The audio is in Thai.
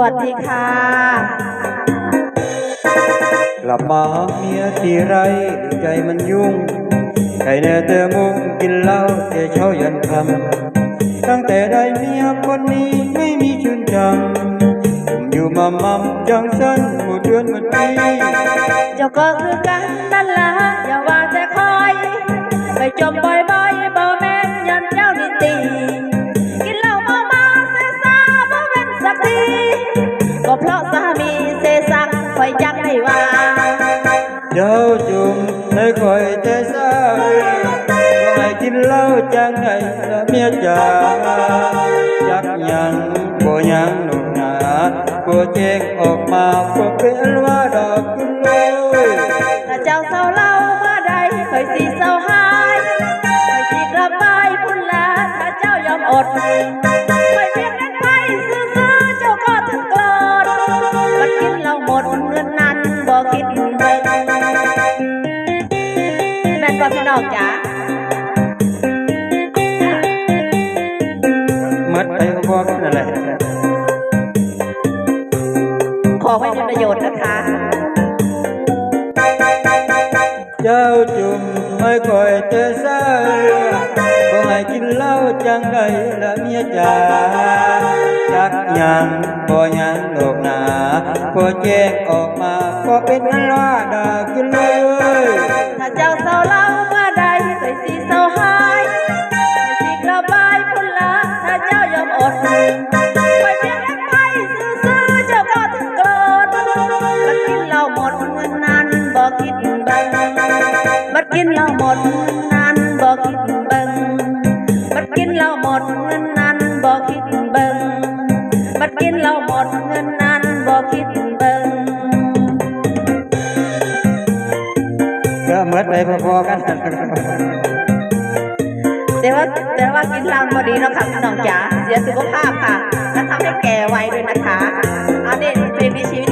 วัสดีค่ะ กลับมาหาเมียที่ไรใจมันยุ่งใครแน่แต่มุงกินเหล้าแต่เช้ายันค่ำตั้งแต่ได้เมียคนนี้ไม่มีชื่นจังผมอยู่มามั่มจังสั้นหมดเดือนหมดปีเจ้าก็คือกันนั่นละอย่าว่าแต่คอย ไปจมบ่อย มีเสสักคอยจักให้ว่าเจ้าจุ่มให้คอยแต่สายว่าให้กินเหล้าจังไงละเมียจ๋าจักยังบ่ยังหนุกหนาบ่แจ้งออกมาบ่เป็นว่าดอกกุหลาบถ้าเจ้าเศร้าเล่าเมื่อใดคอยสิเศร้าหายคอยสิกลับไปพุ่นละถ้าเจ้ายอมอด นั้นบ่คิดเบิ่งแม่นบ่พี่น้องจ๋ามัดไปพอกันนั่นแหละขอไว้เป็นประโยชน์นะคะ เจ้าจุ่มไม่คอยเตะสาบ่ให้กินเหล้าจังใดละเมียจ๋าจักยังบ่ยังโลกหนาพอแจ้งออกมาก็เป็นอันว่าดาขึ้นเลย ถ้าเจ้าเศร้าเล่าเมื่อใดคอยสิเศร้าหายสิกลับไปพุ่นละถ้าเจ้ายอมอด กินเหล้าหมดเงินนั้นบ่คิดเบิ่งบัดกินเหล้าหมดเงินนั้นบ่คิดเบิ่งบัดกินเหล้าหมดเงินนั้นบ่คิดเบิ่งก็มัดไปพอๆกันแต่ว่าแต่ว่ากินเหล้าพอดีเนาะค่ะพี่น้องจ๋าเสียสุขภาพค่ะและทำให้แก่ไวด้วยนะคะอันนี้เป็นมิช